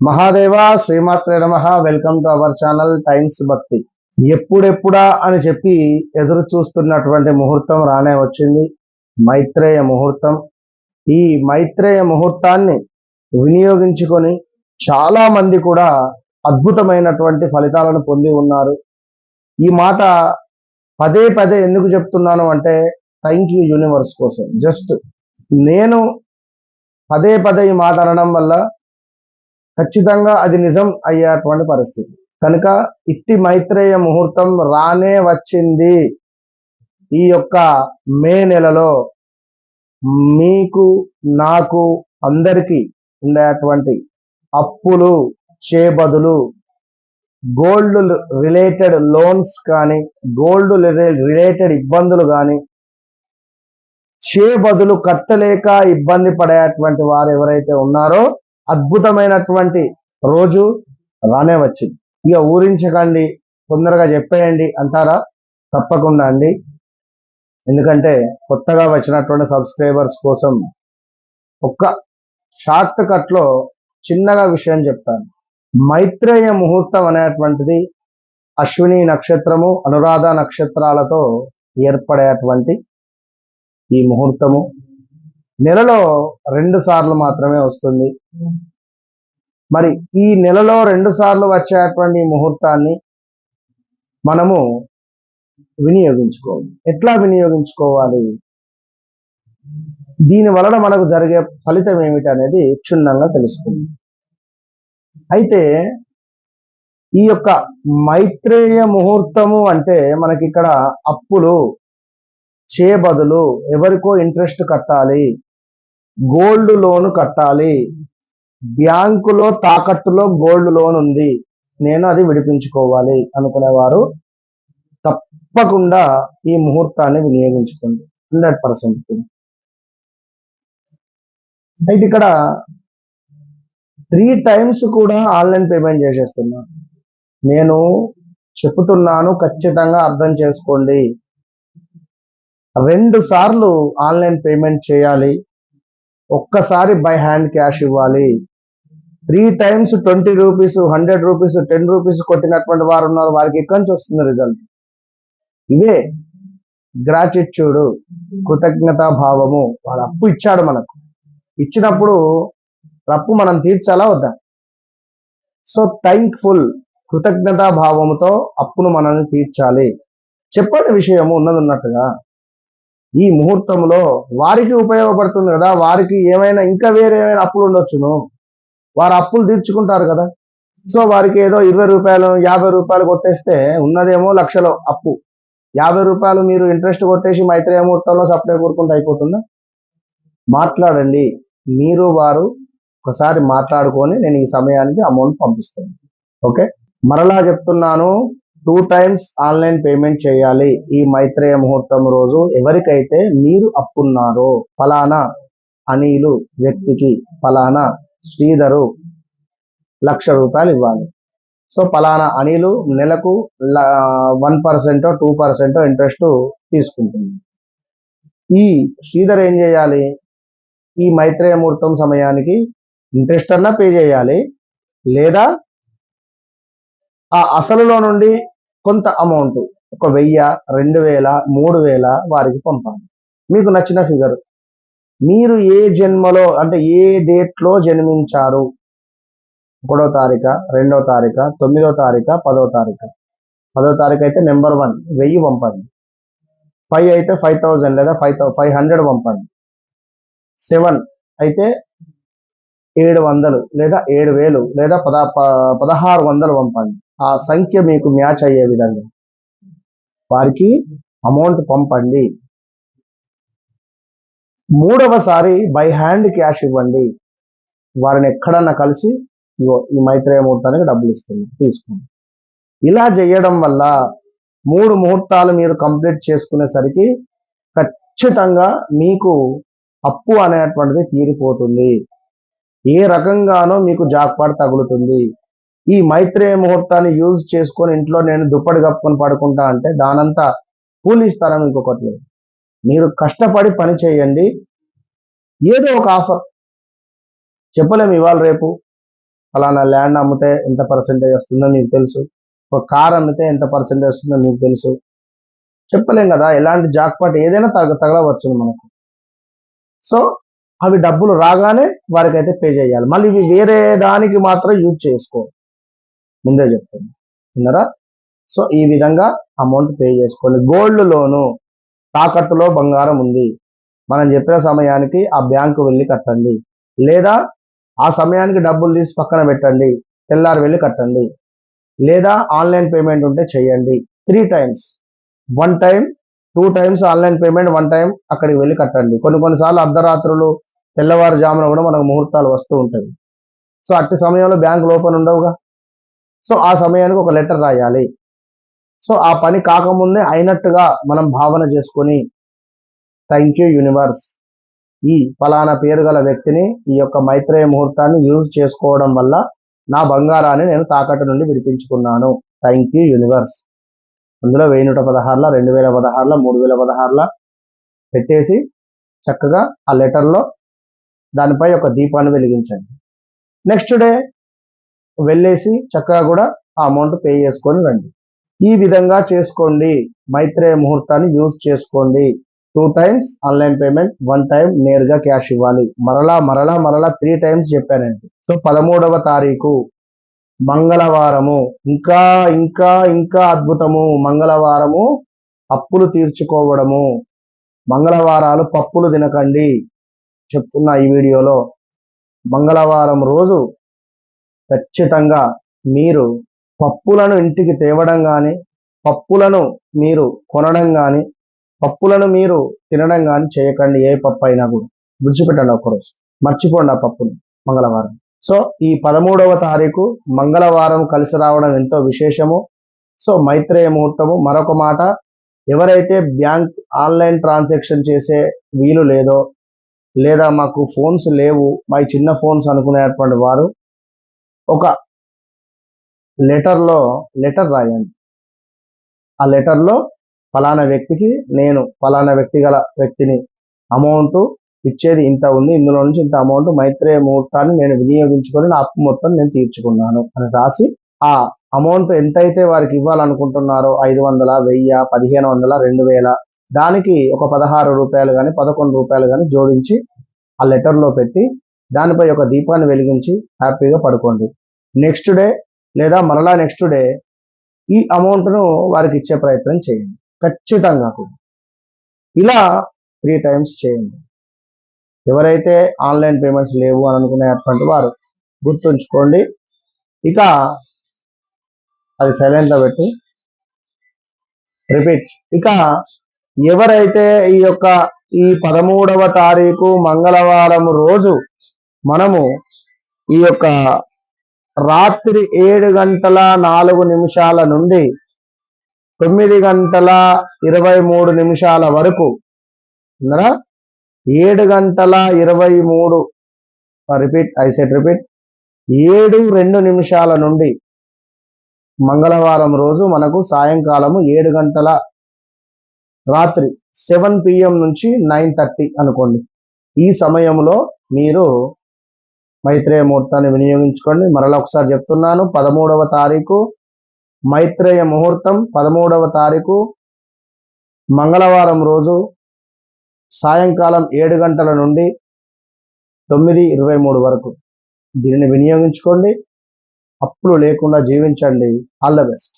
మహాదేవ శ్రీమాత్రే నమ. Welcome to our channel Times Bhakti ఎప్పుడెప్పుడా అని చెప్పి ఎదురు చూస్తున్నటువంటి ముహూర్తం రానే వచ్చింది. మైత్రేయ ముహూర్తం. ఈ మైత్రేయ ముహూర్తాన్ని వినియోగించుకొని చాలా మంది కూడా అద్భుతమైనటువంటి ఫలితాలను పొంది ఉన్నారు. ఈ మాట పదే పదే ఎందుకు చెప్తున్నాను అంటే థ్యాంక్ యూ యూనివర్స్ కోసం. జస్ట్ నేను పదే పదే ఈ మాట అనడం వల్ల ఖచ్చితంగా అది నిజం అయ్యేటువంటి పరిస్థితి. కనుక ఇట్టి మైత్రేయ ముహూర్తం రానే వచ్చింది. ఈ యొక్క మే నెలలో మీకు నాకు అందరికీ ఉండేటువంటి అప్పులు చేబదులు గోల్డ్ రిలేటెడ్ లోన్స్ కానీ గోల్డ్ రిలేటెడ్ ఇబ్బందులు కానీ చేబదులు కట్టలేక ఇబ్బంది పడేటువంటి వారు ఎవరైతే ఉన్నారో అద్భుతమైనటువంటి రోజు రానే వచ్చింది. ఇక ఊరించకండి తొందరగా చెప్పేయండి అంటారా? తప్పకుండా అండి. ఎందుకంటే కొత్తగా వచ్చినటువంటి సబ్స్క్రైబర్స్ కోసం ఒక్క షార్ట్ కట్లో చిన్నగా విషయం చెప్తాను. మైత్రేయ ముహూర్తం అనేటువంటిది అశ్విని నక్షత్రము అనురాధ నక్షత్రాలతో ఏర్పడేటువంటి ఈ ముహూర్తము. నెలలో రెండు సార్లు మాత్రమే వస్తుంది. మరి ఈ నెలలో రెండు సార్లు వచ్చేటువంటి ముహూర్తాన్ని మనము వినియోగించుకోవాలి. ఎట్లా వినియోగించుకోవాలి? దీని వలన మనకు జరిగే ఫలితం ఏమిటి అనేది క్షుణ్ణంగా తెలుసుకుంది. అయితే ఈ యొక్క మైత్రేయ ముహూర్తము అంటే మనకి ఇక్కడ అప్పులు చేయబదులు ఎవరికో ఇంట్రెస్ట్ కట్టాలి. గోల్డ్ లోన్ కట్టాలి. బ్యాంకులో తాకట్టులో గోల్డ్ లోన్ ఉంది. నేను అది విడిపించుకోవాలి అనుకునేవారు తప్పకుండా ఈ ముహూర్తాన్ని వినియోగించుకోండి. హండ్రెడ్ పర్సెంట్ అయితే ఇక్కడ త్రీ టైమ్స్ కూడా ఆన్లైన్ పేమెంట్ చేసేస్తున్నాను నేను చెప్తున్నాను ఖచ్చితంగా అర్థం చేసుకోండి. రెండు సార్లు ఆన్లైన్ పేమెంట్ చేయాలి. ఒక్కసారి బై హ్యాండ్ క్యాష్ ఇవ్వాలి. Three times twenty rupees hundred rupees ten rupees కొట్టినటువంటి వారు ఉన్నారు. వారికి ఎక్కడి నుంచి వస్తుంది రిజల్ట్ ఇవే గ్రాటిట్యూడ్ కృతజ్ఞతా భావము వాడు అప్పు ఇచ్చాడు మనకు. ఇచ్చినప్పుడు అప్పు మనం తీర్చాలా వద్దా? సో థ్యాంక్ఫుల్ కృతజ్ఞతా భావముతో అప్పును మనల్ని తీర్చాలి. చెప్పని విషయము ఉన్నది ఉన్నట్టుగా ఈ ముహూర్తంలో వారికి ఉపయోగపడుతుంది కదా వారికి ఏమైనా ఇంకా వేరే ఏమైనా అప్పులు ఉండొచ్చును? వారు అప్పులు తీర్చుకుంటారు కదా. సో వారికి ఏదో ఇరవై రూపాయలు యాభై రూపాయలు కొట్టేస్తే ఉన్నదేమో లక్షలో అప్పు. యాభై రూపాయలు మీరు ఇంట్రెస్ట్ కొట్టేసి మైత్రేయ ముహూర్తంలో సప్లై కోరుకుంటే అయిపోతుందా? మాట్లాడండి. మీరు వారు ఒకసారి మాట్లాడుకొని నేను ఈ సమయానికి అమౌంట్ పంపిస్తాను. ఓకే? మరలా చెప్తున్నాను. టూ టైమ్స్ ఆన్లైన్ పేమెంట్ చేయాలి ఈ మైత్రేయ ముహూర్తం రోజు. ఎవరికైతే మీరు అప్పున్నారో ఫలానా అనిలు వ్యక్తికి ఫలానా శ్రీధరు లక్ష రూపాయలు ఇవ్వాలి. సో ఫలానా అనిలు నెలకు one percent two percent interest తీసుకుంటుంది. ఈ శ్రీధర్ ఏం చేయాలి? ఈ మైత్రేయ ముహూర్తం సమయానికి ఇంట్రెస్ట్ అన్నా పే చేయాలి. లేదా ఆ అసలులో నుండి కొంత అమౌంట్ ఒక వెయ్యి రెండు వేల మూడు వేల వారికి పంపాలి. మీకు నచ్చిన ఫిగర్ మీరు ఏ జన్మలో అంటే ఏ డేట్లో జన్మించారు? ఒకటో తారీఖ రెండో తారీఖ తొమ్మిదో తారీఖ పదో తారీఖ? పదో తారీఖు అయితే నెంబర్ వన్ వెయ్యి పంపండి ఫైవ్ అయితే ఫైవ్ థౌజండ్ లేదా ఫైవ్ ఫైవ్ హండ్రెడ్ పంపండి సెవెన్ అయితే ఏడు వందలు లేదా ఏడు వేలు లేదా పద పదహారు వందలు పంపండి ఆ సంఖ్య మీకు మ్యాచ్ అయ్యే విధంగా. వారికి అమౌంట్ పంపండి. మూడవసారి బై హ్యాండ్ క్యాష్ ఇవ్వండి. వారిని ఎక్కడన్నా కలిసి ఈ మైత్రేయ ముహూర్తానికి డబ్బులు ఇస్తుంది తీసుకోండి. ఇలా చేయడం వల్ల మూడు ముహూర్తాలు మీరు కంప్లీట్ చేసుకునేసరికి ఖచ్చితంగా మీకు అప్పు అనేటువంటిది తీరిపోతుంది. ఏ రకంగానో మీకు జాక్పాట్ తగులుతుంది. ఈ మైత్రేయ ముహూర్తాన్ని యూజ్ చేసుకొని ఇంట్లో నేను దుప్పటి కప్పుకొని పడుకుంటా అంటే దానంతా కూలిస్తారని ఇంకొకటి లేదు. మీరు కష్టపడి పని చేయండి. ఏదో ఒక ఆఫర్. చెప్పలేము ఇవాళ రేపు ఫలానా ల్యాండ్ అమ్మితే ఎంత పర్సెంటేజ్ వస్తుందో మీకు తెలుసు. ఒక కార్ అమ్మితే ఎంత పర్సెంటేజ్ వస్తుందో మీకు తెలుసు. చెప్పలేం కదా ఎలాంటి జాక్పాట్ ఏదైనా తగ తగలవచ్చు మనకు. సో అవి డబ్బులు రాగానే వారికైతే పే చేయాలి. మళ్ళీ ఇవి వేరే దానికి మాత్రం యూజ్ చేసుకో. ముందే చెప్తాను విన్నారా? సో ఈ విధంగా అమౌంట్ పే చేసుకోండి. గోల్డ్ లోను తాకట్టులో బంగారం ఉంది. మనం చెప్పిన సమయానికి ఆ బ్యాంకు వెళ్ళి కట్టండి. లేదా ఆ సమయానికి డబ్బులు తీసి పక్కన పెట్టండి. తెల్లారి వెళ్ళి కట్టండి. లేదా ఆన్లైన్ పేమెంట్ ఉంటే చేయండి. Three times one time two times online payment one time అక్కడికి వెళ్ళి కట్టండి. కొన్ని కొన్నిసార్లు అర్ధరాత్రులు తెల్లవారుజామున కూడా మనకు ముహూర్తాలు వస్తూ ఉంటాయి. సో అట్టి సమయంలో బ్యాంకులు ఓపెన్ ఉండవుగా? సో ఆ సమయానికి ఒక లెటర్ రాయాలి. సో ఆ పని కాకముందే అయినట్టుగా మనం భావన చేసుకొని థ్యాంక్ యూ యూనివర్స్ ఈ ఫలానా పేరు గల వ్యక్తిని ఈ యొక్క మైత్రేయ ముహూర్తాన్ని యూజ్ చేసుకోవడం వల్ల నా బంగారాన్ని నేను తాకట్టు నుండి విడిపించుకున్నాను. థ్యాంక్ యూ యూనివర్స్ అందులో వెయ్యి నూట పదహారుల రెండు వేల పదహారుల మూడు వేల పదహారుల పెట్టేసి చక్కగా ఆ లెటర్లో దానిపై ఒక దీపాన్ని వెలిగించండి. నెక్స్ట్ డే వెళ్ళేసి చక్కగా కూడా ఆ అమౌంట్ పే చేసుకొని రండి. ఈ విధంగా చేసుకోండి. మైత్రేయ ముహూర్తాన్ని యూజ్ చేసుకోండి. Two times online payment one time నేరుగా క్యాష్ ఇవ్వాలి. మరలా మరలా మరలా త్రీ టైమ్స్ చెప్పానండి. సో పదమూడవ తారీఖు మంగళవారము. ఇంకా ఇంకా ఇంకా అద్భుతము. మంగళవారము అప్పులు తీర్చుకోవడము. మంగళవారాలు పప్పులు తినకండి. చెప్తున్నా ఈ వీడియోలో. మంగళవారం రోజు ఖచ్చితంగా మీరు పప్పులను ఇంటికి తేవడం కానీ పప్పులను మీరు కొనడం కానీ పప్పులను మీరు తినడం కానీ చేయకండి ఏ పప్పు అయినా కూడా. విడిచిపెట్టండి ఒక్కరోజు. మర్చిపోండి ఆ పప్పును మంగళవారం. సో ఈ పదమూడవ తారీఖు మంగళవారం కలిసి రావడం ఎంతో విశేషము. సో మైత్రేయ ముహూర్తము. మరొక మాట ఎవరైతే బ్యాంక్ ఆన్లైన్ ట్రాన్సాక్షన్ చేసే వీలు లేదో లేదా మాకు ఫోన్స్ లేవు మా చిన్న ఫోన్స్ అనుకునేటువంటి వారు ఒక లెటర్లో లెటర్ రాయండి. ఆ లెటర్లో ఫలానా వ్యక్తికి నేను ఫలానా వ్యక్తి గల వ్యక్తిని అమౌంట్ ఇచ్చేది ఇంత ఉంది ఇందులో నుంచి ఇంత అమౌంట్ మైత్రేయ ముహూర్తాన్ని నేను వినియోగించుకొని నా అప్పు మొత్తం నేను తీర్చుకున్నాను అని రాసి ఆ అమౌంట్ ఎంతైతే వారికి ఇవ్వాలనుకుంటున్నారో ఐదు వందల వెయ్యి పదిహేను వందల రెండు వేల దానికి ఒక పదహారు రూపాయలు కానీ పదకొండు రూపాయలు కానీ జోడించి ఆ లెటర్లో పెట్టి దానిపై ఒక దీపాన్ని వెలిగించి హ్యాపీగా పడుకోండి. నెక్స్ట్ డే లేదా మరలా నెక్స్ట్ డే ఈ అమౌంట్ను వారికి ఇచ్చే ప్రయత్నం చేయండి. ఖచ్చితంగా కూడా. ఇలా త్రీ టైమ్స్ చేయండి. ఎవరైతే ఆన్లైన్ పేమెంట్స్ లేవు అని అనుకునేటువంటి వారు గుర్తుంచుకోండి. ఇక అది సైలెంట్లో పెట్టి. రిపీట్ ఇక ఎవరైతే ఈ యొక్క ఈ పదమూడవ తారీఖు మంగళవారం రోజు మనము ఈ యొక్క రాత్రి ఏడు గంటల నాలుగు నిమిషాల నుండి తొమ్మిది గంటల ఇరవై మూడు నిమిషాల వరకు ఉన్నారా? ఏడు గంటల ఇరవై మూడు రిపీట్ ఐ సెట్ రిపీట్ ఏడు రెండు నిమిషాల నుండి మంగళవారం రోజు మనకు సాయంకాలము ఏడు గంటల రాత్రి సెవెన్ పిఎం నుంచి నైన్ థర్టీ అనుకోండి. ఈ సమయంలో మీరు మైత్రేయ ముహూర్తాన్ని వినియోగించుకోండి. మరలా ఒకసారి చెప్తున్నాను పదమూడవ తారీఖు మైత్రేయ ముహూర్తం పదమూడవ తారీఖు మంగళవారం రోజు సాయంకాలం ఏడు గంటల నుండి తొమ్మిది ఇరవై మూడు వరకు. దీనిని వినియోగించుకోండి. అప్పులు లేకుండా జీవించండి. All the best.